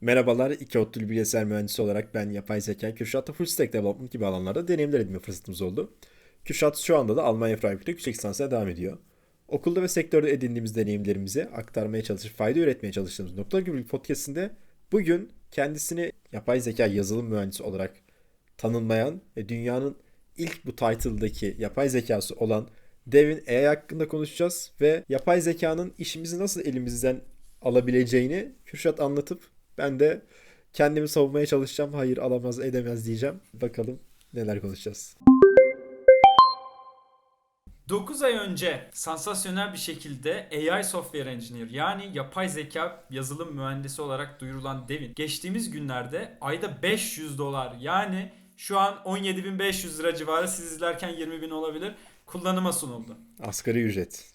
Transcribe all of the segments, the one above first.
Merhabalar, iki ODTÜ'lü bilgisayar mühendisi olarak ben yapay zeka, Kürşat'ta full stack development gibi alanlarda deneyimler edinme fırsatımız oldu. Kürşat şu anda da Almanya Freiburg'da yüksek lisansına devam ediyor. Okulda ve sektörde edindiğimiz deneyimlerimizi aktarmaya çalışıp fayda üretmeye çalıştığımız gibi bir podcastinde bugün kendisini yapay zeka yazılım mühendisi olarak tanınmayan ve dünyanın ilk bu title'daki yapay zekası olan Devin AI hakkında konuşacağız ve yapay zekanın işimizi nasıl elimizden alabileceğini Kürşat anlatıp ben de kendimi savunmaya çalışacağım. Hayır alamaz edemez diyeceğim. Bakalım neler konuşacağız. 9 ay önce sansasyonel bir şekilde AI Software Engineer yani yapay zeka yazılım mühendisi olarak duyurulan Devin geçtiğimiz günlerde ayda 500 dolar yani şu an 17.500 lira civarı siz izlerken 20.000 olabilir kullanıma sunuldu. Asgari ücret.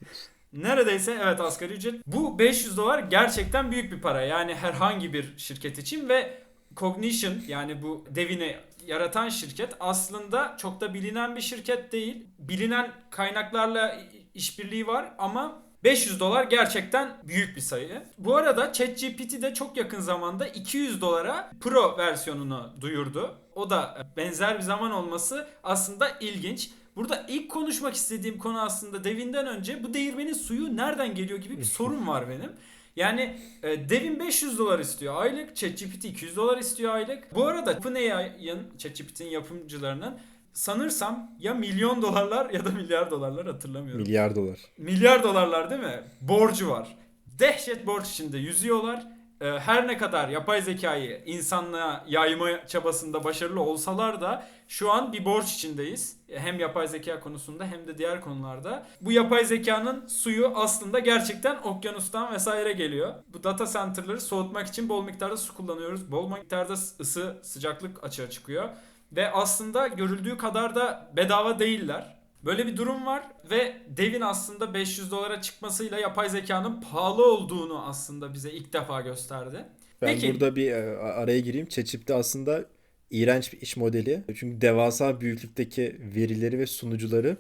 Neredeyse evet asgari ücret. Bu 500 dolar gerçekten büyük bir para. Yani herhangi bir şirket için ve Cognition yani bu Devin'i yaratan şirket aslında çok da bilinen bir şirket değil. Bilinen kaynaklarla işbirliği var ama 500 dolar gerçekten büyük bir sayı. Bu arada ChatGPT de çok yakın zamanda 200 dolara Pro versiyonunu duyurdu. O da benzer bir zaman olması aslında ilginç. Burada ilk konuşmak istediğim konu aslında Devin'den önce bu değirmenin suyu nereden geliyor gibi bir sorun var benim. Yani e, Devin 500 dolar istiyor aylık, ChatGPT 200 dolar istiyor aylık. Bu arada OpenAI'ın, ChatGPT'nin yapımcılarının sanırsam ya milyon dolarlar ya da milyar dolarlar hatırlamıyorum. Milyar dolar. Milyar dolarlar değil mi? Borcu var. Dehşet borç içinde yüzüyorlar. Ee, Her ne kadar yapay zekayı insanlığa yayma çabasında başarılı olsalar da şu an bir borç içindeyiz. Hem yapay zeka konusunda hem de diğer konularda. Bu yapay zekanın suyu aslında gerçekten okyanustan vesaire geliyor. Bu data center'ları soğutmak için bol miktarda su kullanıyoruz. Bol miktarda ısı, sıcaklık açığa çıkıyor. Ve aslında görüldüğü kadar da bedava değiller. Böyle bir durum var ve devin aslında 500 dolara çıkmasıyla yapay zekanın pahalı olduğunu aslında bize ilk defa gösterdi. Ben Peki. burada bir e, araya gireyim. ChatGPT aslında iğrenç bir iş modeli. Çünkü devasa büyüklükteki verileri ve sunucuları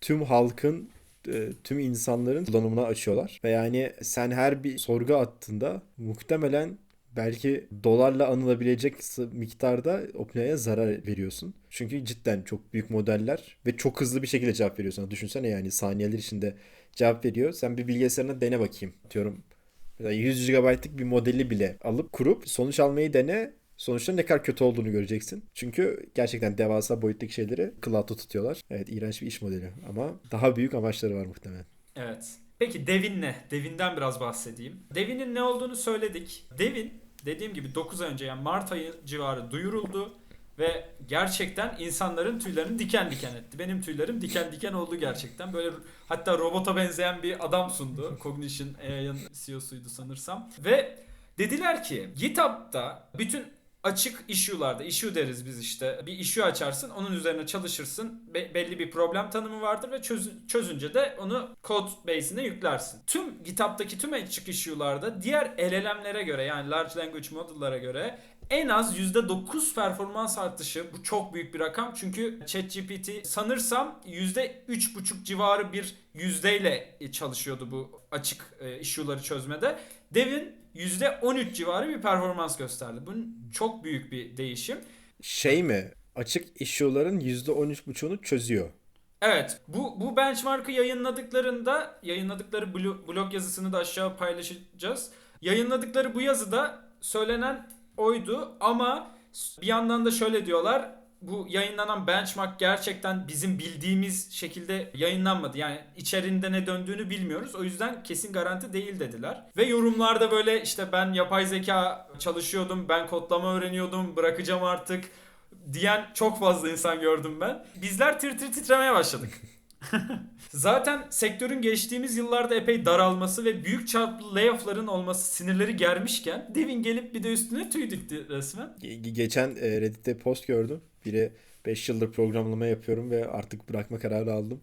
tüm halkın e, tüm insanların kullanımına açıyorlar. Ve yani sen her bir sorgu attığında muhtemelen belki dolarla anılabilecek miktarda OpenAI'ya zarar veriyorsun. Çünkü cidden çok büyük modeller ve çok hızlı bir şekilde cevap veriyor sana. Düşünsene yani saniyeler içinde cevap veriyor. Sen bir bilgisayarına dene bakayım. Diyorum Mesela 100 GB'lık bir modeli bile alıp kurup sonuç almayı dene. Sonuçta ne kadar kötü olduğunu göreceksin. Çünkü gerçekten devasa boyuttaki şeyleri cloud'da tutuyorlar. Evet iğrenç bir iş modeli ama daha büyük amaçları var muhtemelen. Evet. Peki Devin ne? Devin'den biraz bahsedeyim. Devin'in ne olduğunu söyledik. Devin dediğim gibi 9 ay önce yani Mart ayı civarı duyuruldu ve gerçekten insanların tüylerini diken diken etti. Benim tüylerim diken diken oldu gerçekten. Böyle hatta robota benzeyen bir adam sundu. Cognition AI'ın CEO'suydu sanırsam. Ve dediler ki GitHub'da bütün açık issue'larda, issue deriz biz işte. Bir issue açarsın, onun üzerine çalışırsın. Be- belli bir problem tanımı vardır ve çöz- çözünce de onu code base'ine yüklersin. Tüm GitHub'daki tüm açık issue'larda diğer LLM'lere göre yani Large Language Model'lara göre en az %9 performans artışı. Bu çok büyük bir rakam çünkü ChatGPT sanırsam %3,5 civarı bir yüzdeyle çalışıyordu bu açık e, issue'ları çözmede. Devin %13 civarı bir performans gösterdi. Bu çok büyük bir değişim. Şey mi? Açık issue'ların %13,5'unu çözüyor. Evet bu, bu benchmark'ı yayınladıklarında yayınladıkları blo- blog yazısını da aşağı paylaşacağız. Yayınladıkları bu yazıda söylenen oydu ama bir yandan da şöyle diyorlar. Bu yayınlanan benchmark gerçekten bizim bildiğimiz şekilde yayınlanmadı. Yani içerinde ne döndüğünü bilmiyoruz. O yüzden kesin garanti değil dediler. Ve yorumlarda böyle işte ben yapay zeka çalışıyordum, ben kodlama öğreniyordum, bırakacağım artık diyen çok fazla insan gördüm ben. Bizler tir tir titremeye başladık. Zaten sektörün geçtiğimiz yıllarda epey daralması ve büyük çaplı layoff'ların olması sinirleri germişken Devin gelip bir de üstüne tüy dikti resmen. Ge- Geçen e, Reddit'te post gördüm. Biri 5 yıldır programlama yapıyorum ve artık bırakma kararı aldım.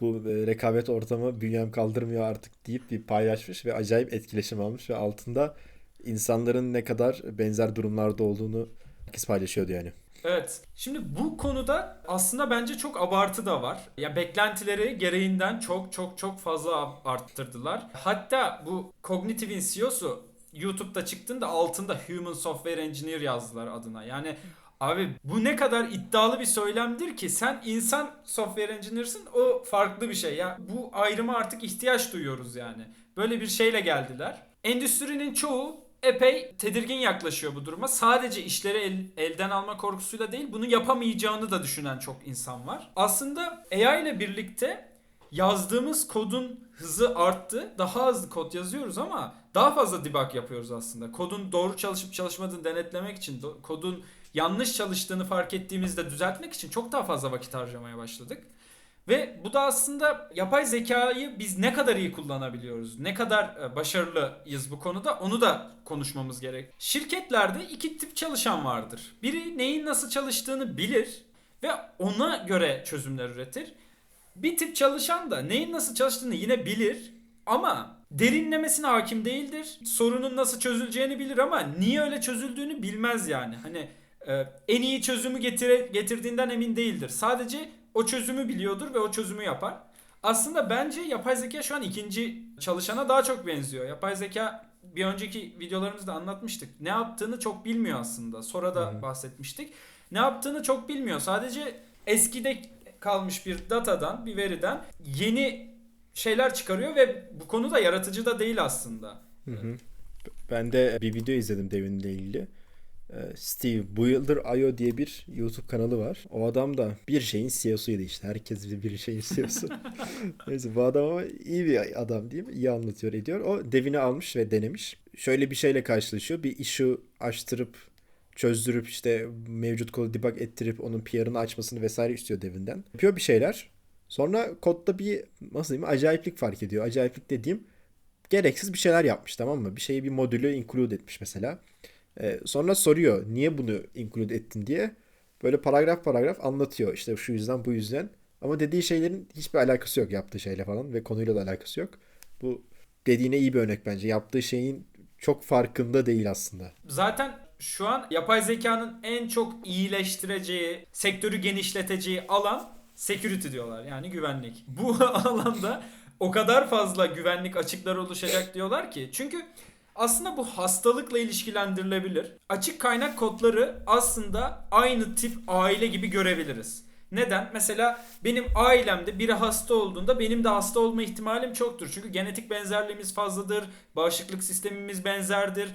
Bu e, rekabet ortamı bünyem kaldırmıyor artık deyip bir paylaşmış ve acayip etkileşim almış ve altında insanların ne kadar benzer durumlarda olduğunu herkes paylaşıyordu yani. Evet. Şimdi bu konuda aslında bence çok abartı da var. Ya beklentileri gereğinden çok çok çok fazla arttırdılar. Hatta bu Cognitive'in CEO'su YouTube'da çıktığında altında Human Software Engineer yazdılar adına. Yani abi bu ne kadar iddialı bir söylemdir ki sen insan software engineer'sın o farklı bir şey. Ya bu ayrıma artık ihtiyaç duyuyoruz yani. Böyle bir şeyle geldiler. Endüstrinin çoğu epey tedirgin yaklaşıyor bu duruma. Sadece işleri el- elden alma korkusuyla değil bunu yapamayacağını da düşünen çok insan var. Aslında AI ile birlikte yazdığımız kodun hızı arttı. Daha hızlı kod yazıyoruz ama daha fazla debug yapıyoruz aslında. Kodun doğru çalışıp çalışmadığını denetlemek için, kodun yanlış çalıştığını fark ettiğimizde düzeltmek için çok daha fazla vakit harcamaya başladık. Ve bu da aslında yapay zekayı biz ne kadar iyi kullanabiliyoruz, ne kadar e, başarılıyız bu konuda onu da konuşmamız gerek. Şirketlerde iki tip çalışan vardır. Biri neyin nasıl çalıştığını bilir ve ona göre çözümler üretir. Bir tip çalışan da neyin nasıl çalıştığını yine bilir ama derinlemesine hakim değildir. Sorunun nasıl çözüleceğini bilir ama niye öyle çözüldüğünü bilmez yani. Hani en iyi çözümü getire, getirdiğinden emin değildir. Sadece o çözümü biliyordur ve o çözümü yapar. Aslında bence yapay zeka şu an ikinci çalışana daha çok benziyor. Yapay zeka bir önceki videolarımızda anlatmıştık. Ne yaptığını çok bilmiyor aslında. Sonra da hı. bahsetmiştik. Ne yaptığını çok bilmiyor. Sadece eskide kalmış bir datadan, bir veriden yeni şeyler çıkarıyor ve bu konuda yaratıcı da değil aslında. Hı hı. Ben de bir video izledim Devin'le ilgili. Ee, Steve Builder.io diye bir YouTube kanalı var. O adam da bir şeyin CEO'suydu işte. Herkes bir, bir şeyin CEO'su. Neyse bu adam ama iyi bir adam diyeyim. İyi anlatıyor ediyor. O Devin'i almış ve denemiş. Şöyle bir şeyle karşılaşıyor. Bir issue açtırıp çözdürüp işte mevcut kodu debug ettirip onun PR'ını açmasını vesaire istiyor Devin'den. Yapıyor bir şeyler. Sonra kodda bir nasıl diyeyim acayiplik fark ediyor. Acayiplik dediğim gereksiz bir şeyler yapmış tamam mı? Bir şeyi bir modülü include etmiş mesela. Ee, sonra soruyor niye bunu include ettin diye. Böyle paragraf paragraf anlatıyor. İşte şu yüzden bu yüzden. Ama dediği şeylerin hiçbir alakası yok yaptığı şeyle falan ve konuyla da alakası yok. Bu dediğine iyi bir örnek bence. Yaptığı şeyin çok farkında değil aslında. Zaten şu an yapay zekanın en çok iyileştireceği, sektörü genişleteceği alan security diyorlar. Yani güvenlik. Bu alanda o kadar fazla güvenlik açıkları oluşacak diyorlar ki. Çünkü aslında bu hastalıkla ilişkilendirilebilir. Açık kaynak kodları aslında aynı tip aile gibi görebiliriz. Neden? Mesela benim ailemde biri hasta olduğunda benim de hasta olma ihtimalim çoktur. Çünkü genetik benzerliğimiz fazladır, bağışıklık sistemimiz benzerdir.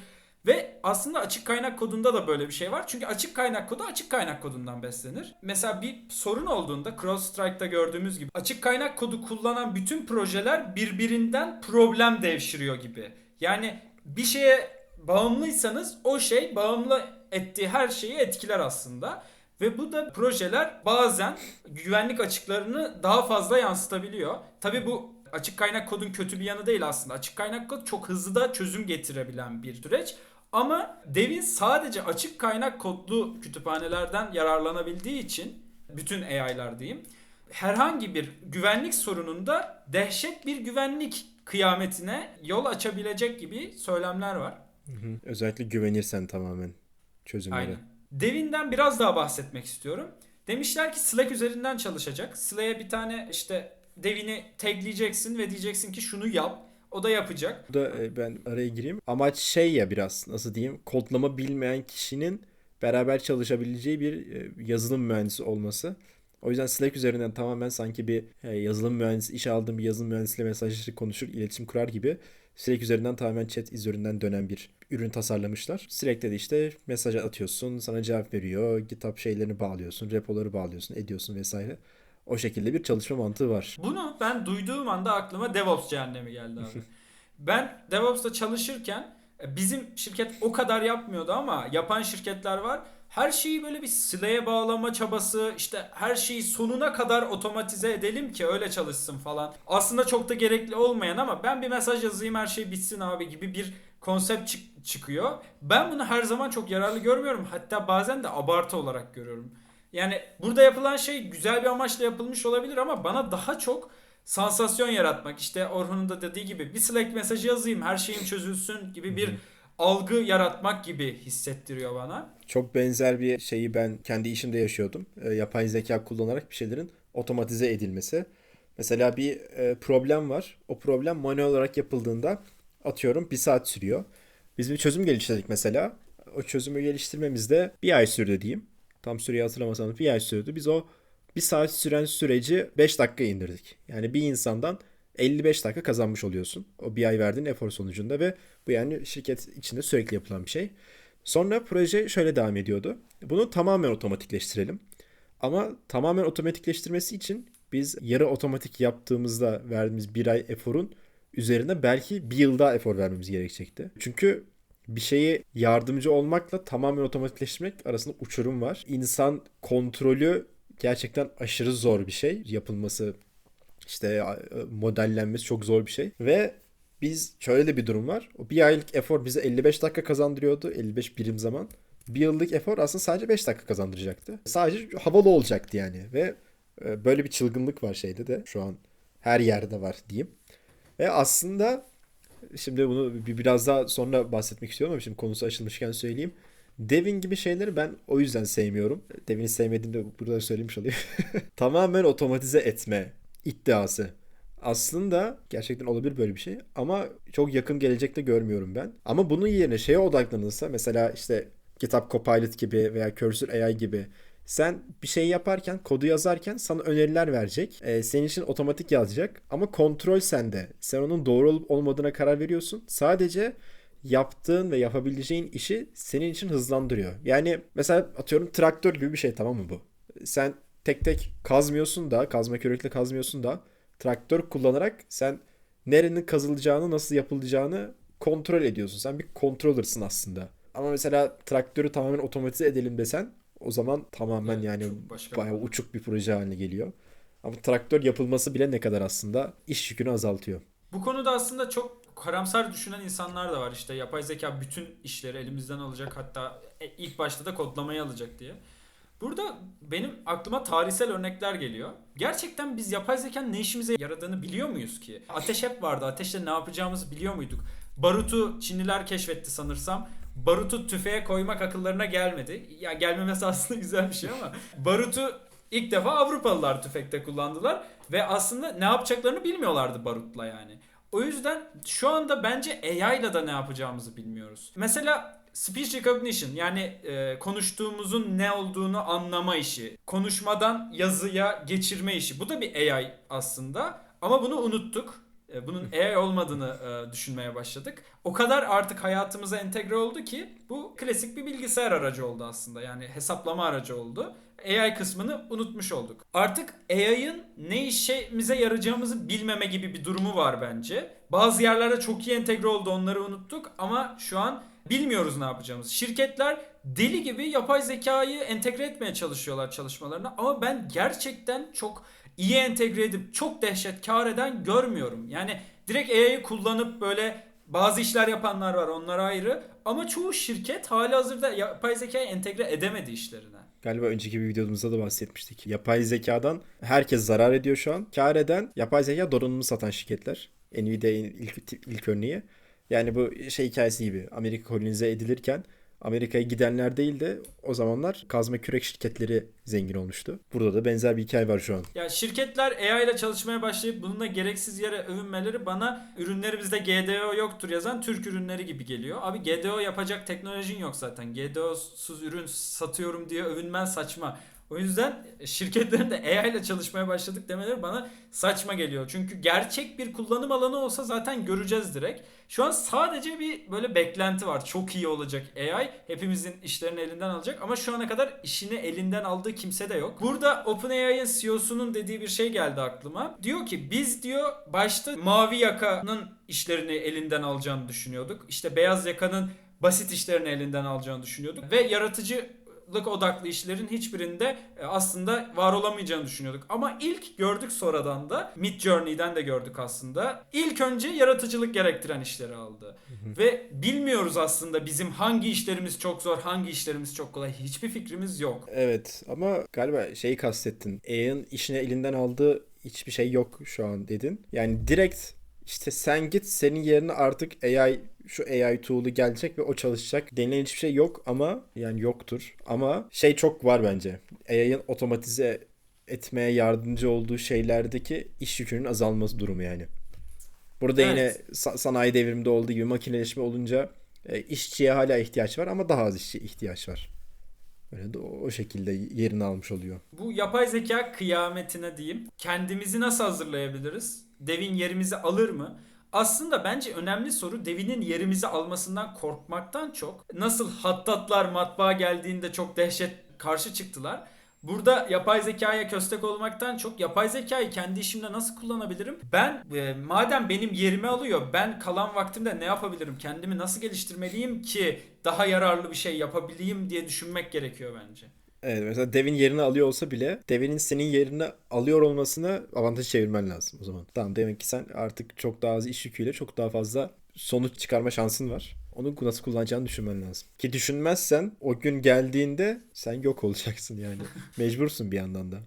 Ve aslında açık kaynak kodunda da böyle bir şey var. Çünkü açık kaynak kodu açık kaynak kodundan beslenir. Mesela bir sorun olduğunda CrossStrike'da gördüğümüz gibi açık kaynak kodu kullanan bütün projeler birbirinden problem devşiriyor gibi. Yani bir şeye bağımlıysanız o şey bağımlı ettiği her şeyi etkiler aslında. Ve bu da projeler bazen güvenlik açıklarını daha fazla yansıtabiliyor. Tabi bu açık kaynak kodun kötü bir yanı değil aslında. Açık kaynak kod çok hızlı da çözüm getirebilen bir süreç. Ama Devin sadece açık kaynak kodlu kütüphanelerden yararlanabildiği için bütün AI'lar diyeyim. Herhangi bir güvenlik sorununda dehşet bir güvenlik kıyametine yol açabilecek gibi söylemler var. Özellikle güvenirsen tamamen çözümlere. Aynen. Devin'den biraz daha bahsetmek istiyorum. Demişler ki Slack üzerinden çalışacak. Slack'e bir tane işte Devin'i tagleyeceksin ve diyeceksin ki şunu yap. O da yapacak. Bu da e, ben araya gireyim. Amaç şey ya biraz nasıl diyeyim kodlama bilmeyen kişinin beraber çalışabileceği bir e, yazılım mühendisi olması. O yüzden Slack üzerinden tamamen sanki bir e, yazılım mühendisi, iş aldığım bir yazılım mühendisiyle mesajlaşır, konuşur, iletişim kurar gibi Slack üzerinden tamamen chat üzerinden dönen bir ürün tasarlamışlar. Slack'te de işte mesaj atıyorsun, sana cevap veriyor, GitHub şeylerini bağlıyorsun, repoları bağlıyorsun, ediyorsun vesaire. O şekilde bir çalışma mantığı var. Bunu ben duyduğum anda aklıma DevOps cehennemi geldi abi. ben DevOps'ta çalışırken e, bizim şirket o kadar yapmıyordu ama yapan şirketler var. Her şeyi böyle bir Slack'e bağlama çabası işte her şeyi sonuna kadar otomatize edelim ki öyle çalışsın falan. Aslında çok da gerekli olmayan ama ben bir mesaj yazayım her şey bitsin abi gibi bir konsept çık- çıkıyor. Ben bunu her zaman çok yararlı görmüyorum. Hatta bazen de abartı olarak görüyorum. Yani burada yapılan şey güzel bir amaçla yapılmış olabilir ama bana daha çok sansasyon yaratmak. İşte Orhun'un da dediği gibi bir Slack mesajı yazayım her şeyim çözülsün gibi bir algı yaratmak gibi hissettiriyor bana. Çok benzer bir şeyi ben kendi işimde yaşıyordum. E, yapay zeka kullanarak bir şeylerin otomatize edilmesi. Mesela bir e, problem var. O problem manuel olarak yapıldığında atıyorum bir saat sürüyor. Biz bir çözüm geliştirdik mesela. O çözümü geliştirmemizde bir ay sürdü diyeyim. Tam süreyi hatırlamasam bir ay sürdü. Biz o bir saat süren süreci 5 dakika indirdik. Yani bir insandan 55 dakika kazanmış oluyorsun. O bir ay verdiğin efor sonucunda ve bu yani şirket içinde sürekli yapılan bir şey. Sonra proje şöyle devam ediyordu. Bunu tamamen otomatikleştirelim. Ama tamamen otomatikleştirmesi için biz yarı otomatik yaptığımızda verdiğimiz bir ay eforun üzerine belki bir yıl daha efor vermemiz gerekecekti. Çünkü bir şeyi yardımcı olmakla tamamen otomatikleştirmek arasında uçurum var. İnsan kontrolü gerçekten aşırı zor bir şey. Yapılması işte e, modellenmesi çok zor bir şey. Ve biz şöyle de bir durum var. O bir aylık efor bize 55 dakika kazandırıyordu. 55 birim zaman. Bir yıllık efor aslında sadece 5 dakika kazandıracaktı. Sadece havalı olacaktı yani. Ve e, böyle bir çılgınlık var şeyde de. Şu an her yerde var diyeyim. Ve aslında şimdi bunu bir biraz daha sonra bahsetmek istiyorum ama şimdi konusu açılmışken söyleyeyim. Devin gibi şeyleri ben o yüzden sevmiyorum. Devin'i sevmediğimde burada söylemiş olayım. Tamamen otomatize etme iddiası. Aslında gerçekten olabilir böyle bir şey ama çok yakın gelecekte görmüyorum ben. Ama bunun yerine şeye odaklanılsa mesela işte GitHub Copilot gibi veya Cursor AI gibi sen bir şey yaparken, kodu yazarken sana öneriler verecek. Ee, senin için otomatik yazacak ama kontrol sende. Sen onun doğru olup olmadığına karar veriyorsun. Sadece yaptığın ve yapabileceğin işi senin için hızlandırıyor. Yani mesela atıyorum traktör gibi bir şey tamam mı bu? Sen tek tek kazmıyorsun da, kazma kürekle kazmıyorsun da traktör kullanarak sen nerenin kazılacağını, nasıl yapılacağını kontrol ediyorsun. Sen bir controller'sın aslında. Ama mesela traktörü tamamen otomatize edelim desen o zaman tamamen Evet, yani bir bayağı uçuk bir proje haline geliyor. Ama traktör yapılması bile ne kadar aslında iş yükünü azaltıyor. Bu konuda aslında çok karamsar düşünen insanlar da var. İşte yapay zeka bütün işleri elimizden alacak hatta e, ilk başta da kodlamayı alacak diye. Burada benim aklıma tarihsel örnekler geliyor. Gerçekten biz yapay zekanın ne işimize yaradığını biliyor muyuz ki? Ateş hep vardı. Ateşle ne yapacağımızı biliyor muyduk? Barutu Çinliler keşfetti sanırsam. Barutu tüfeğe koymak akıllarına gelmedi. Ya gelmemesi aslında güzel bir şey ama barutu ilk defa Avrupalılar tüfekte kullandılar ve aslında ne yapacaklarını bilmiyorlardı barutla yani. O yüzden şu anda bence AI ile da ne yapacağımızı bilmiyoruz. Mesela speech recognition yani e, konuştuğumuzun ne olduğunu anlama işi. Konuşmadan yazıya geçirme işi. Bu da bir AI aslında ama bunu unuttuk. E, Bunun AI olmadığını e, düşünmeye başladık. O kadar artık hayatımıza entegre oldu ki bu klasik bir bilgisayar aracı oldu aslında. Yani hesaplama aracı oldu. AI kısmını unutmuş olduk. Artık AI'ın ne işimize yarayacağımızı bilmeme gibi bir durumu var bence. Bazı yerlerde çok iyi entegre oldu onları unuttuk ama şu an bilmiyoruz ne yapacağımızı. Şirketler deli gibi yapay zekayı entegre etmeye çalışıyorlar çalışmalarına ama ben gerçekten çok iyi entegre edip çok dehşet kar eden görmüyorum. Yani direkt AI'yı kullanıp böyle bazı işler yapanlar var onlar ayrı ama çoğu şirket hali hazırda yapay zekayı entegre edemedi işlerine. Galiba önceki bir videomuzda da bahsetmiştik. Yapay zekadan herkes zarar ediyor şu an. Kar eden yapay zeka donanımı satan şirketler. Nvidia'nın ilk, ilk örneği. Yani bu şey hikayesi gibi. Amerika kolonize edilirken Amerika'ya gidenler değil de o zamanlar kazma kürek şirketleri zengin olmuştu. Burada da benzer bir hikaye var şu an. Ya şirketler AI ile çalışmaya başlayıp bununla gereksiz yere övünmeleri bana ürünlerimizde GDO yoktur yazan Türk ürünleri gibi geliyor. Abi GDO yapacak teknolojin yok zaten. GDO'suz ürün satıyorum diye övünmen saçma. O yüzden şirketlerin de AI ile çalışmaya başladık demeleri bana saçma geliyor. Çünkü gerçek bir kullanım alanı olsa zaten göreceğiz direkt. Şu an sadece bir böyle beklenti var. Çok iyi olacak AI. Hepimizin işlerini elinden alacak ama şu ana kadar işini elinden aldığı kimse de yok. Burada OpenAI'ın CEO'sunun dediği bir şey geldi aklıma. Diyor ki biz diyor başta mavi yakanın işlerini elinden alacağını düşünüyorduk. İşte beyaz yakanın basit işlerini elinden alacağını düşünüyorduk ve yaratıcı lık odaklı işlerin hiçbirinde e, aslında var olamayacağını düşünüyorduk. Ama ilk gördük sonradan da Mid Journey'den de gördük aslında. İlk önce yaratıcılık gerektiren işleri aldı. Ve bilmiyoruz aslında bizim hangi işlerimiz çok zor, hangi işlerimiz çok kolay. Hiçbir fikrimiz yok. Evet ama galiba şeyi kastettin. AI'ın işini elinden aldığı hiçbir şey yok şu an dedin. Yani direkt işte sen git senin yerine artık AI şu AI tool'u gelecek ve o çalışacak denilen hiçbir şey yok ama yani yoktur. Ama şey çok var bence. AI'ın otomatize etmeye yardımcı olduğu şeylerdeki iş yükünün azalması durumu yani. Burada Evet. yine sa- sanayi devriminde olduğu gibi makineleşme olunca E, işçiye hala ihtiyaç var ama daha az işçi ihtiyaç var. Böyle de o şekilde yerini almış oluyor. Bu yapay zeka kıyametine diyeyim. Kendimizi nasıl hazırlayabiliriz? Devin yerimizi alır mı? Aslında bence önemli soru Devin'in yerimizi almasından korkmaktan çok nasıl hattatlar matbaa geldiğinde çok dehşet karşı çıktılar. Burada yapay zekaya köstek olmaktan çok yapay zekayı kendi işimde nasıl kullanabilirim? Ben e, madem benim yerimi alıyor ben kalan vaktimde ne yapabilirim? Kendimi nasıl geliştirmeliyim ki daha yararlı bir şey yapabileyim diye düşünmek gerekiyor bence. Evet mesela Devin yerini alıyor olsa bile Devin'in senin yerini alıyor olmasına avantaj çevirmen lazım o zaman. Tamam demek ki sen artık çok daha az iş yüküyle çok daha fazla sonuç çıkarma şansın var. Onu nasıl kullanacağını düşünmen lazım. Ki düşünmezsen o gün geldiğinde sen yok olacaksın yani. Mecbursun bir yandan da.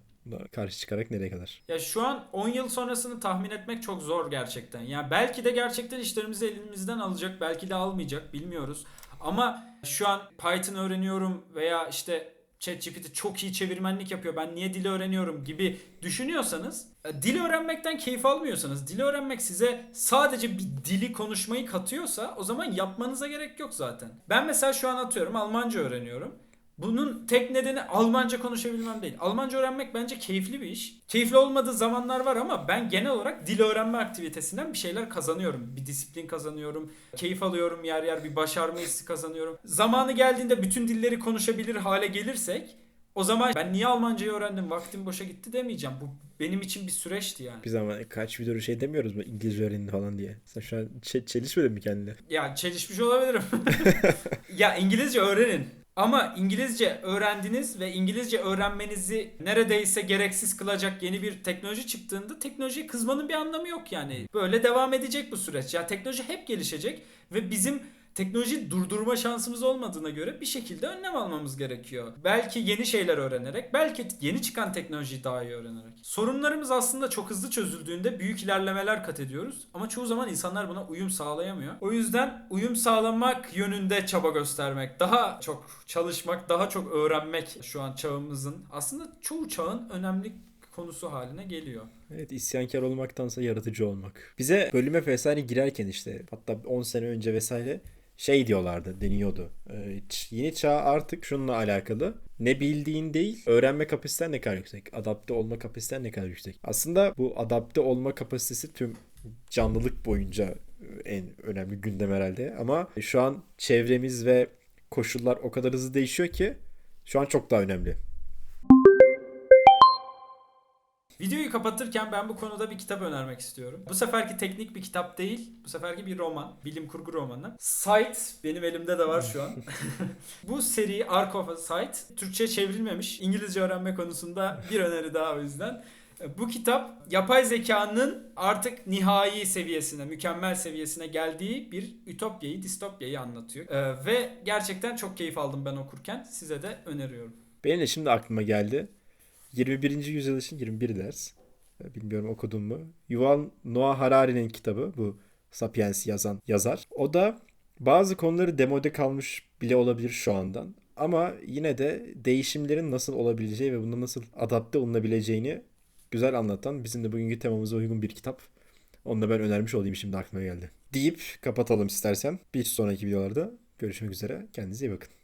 Karşı çıkarak nereye kadar? Ya şu an 10 yıl sonrasını tahmin etmek çok zor gerçekten. Ya belki de gerçekten işlerimizi elimizden alacak, belki de almayacak bilmiyoruz. Ama şu an Python öğreniyorum veya işte ChatGPT çok iyi çevirmenlik yapıyor. Ben niye dili öğreniyorum gibi düşünüyorsanız, e, dil öğrenmekten keyif almıyorsanız, dil öğrenmek size sadece bir dili konuşmayı katıyorsa o zaman yapmanıza gerek yok zaten. Ben mesela şu an atıyorum Almanca öğreniyorum. Bunun tek nedeni Almanca konuşabilmem değil. Almanca öğrenmek bence keyifli bir iş. Keyifli olmadığı zamanlar var ama ben genel olarak dil öğrenme aktivitesinden bir şeyler kazanıyorum. Bir disiplin kazanıyorum. Keyif alıyorum yer yer bir başarma hissi kazanıyorum. Zamanı geldiğinde bütün dilleri konuşabilir hale gelirsek o zaman ben niye Almancayı öğrendim vaktim boşa gitti demeyeceğim. Bu benim için bir süreçti yani. Biz ama kaç videoda şey demiyoruz mu İngilizce öğrendi falan diye. Sen şu an çe- çelişmedin mi kendine? Ya çelişmiş olabilirim. ya İngilizce öğrenin. Ama İngilizce öğrendiniz ve İngilizce öğrenmenizi neredeyse gereksiz kılacak yeni bir teknoloji çıktığında teknolojiye kızmanın bir anlamı yok yani. Böyle devam edecek bu süreç. Ya teknoloji hep gelişecek ve bizim teknolojiyi durdurma şansımız olmadığına göre bir şekilde önlem almamız gerekiyor. Belki yeni şeyler öğrenerek, belki yeni çıkan teknolojiyi daha iyi öğrenerek. Sorunlarımız aslında çok hızlı çözüldüğünde büyük ilerlemeler kat ediyoruz ama çoğu zaman insanlar buna uyum sağlayamıyor. O yüzden uyum sağlamak yönünde çaba göstermek, daha çok çalışmak, daha çok öğrenmek şu an çağımızın aslında çoğu çağın önemli konusu haline geliyor. Evet isyankar olmaktansa yaratıcı olmak. Bize bölüme vesaire girerken işte hatta 10 sene önce vesaire şey diyorlardı, deniyordu. Ee, yeni çağ artık şununla alakalı. Ne bildiğin değil, öğrenme kapasiten ne kadar yüksek, adapte olma kapasiten ne kadar yüksek. Aslında bu adapte olma kapasitesi tüm canlılık boyunca e, en önemli gündem herhalde. Ama şu an çevremiz ve koşullar o kadar hızlı değişiyor ki şu an çok daha önemli. Videoyu kapatırken ben bu konuda bir kitap önermek istiyorum. Bu seferki teknik bir kitap değil. Bu seferki bir roman. Bilim kurgu romanı. Sight benim elimde de var şu an. bu seri Ark of a Sight Türkçe çevrilmemiş. İngilizce öğrenme konusunda bir öneri daha o yüzden. Bu kitap yapay zekanın artık nihai seviyesine, mükemmel seviyesine geldiği bir ütopyayı, distopyayı anlatıyor. Ee, ve gerçekten çok keyif aldım ben okurken. Size de öneriyorum. Benim de şimdi aklıma geldi. 21. yüzyıl için 21 ders. Ee, Bilmiyorum okudun mu? Yuval Noah Harari'nin kitabı bu Sapiens yazan yazar. O da bazı konuları demode kalmış bile olabilir şu andan. Ama yine de değişimlerin nasıl olabileceği ve buna nasıl adapte olunabileceğini güzel anlatan bizim de bugünkü temamıza uygun bir kitap. Onu da ben önermiş olayım şimdi aklıma geldi. Deyip kapatalım istersen. Bir sonraki videolarda görüşmek üzere. Kendinize iyi bakın.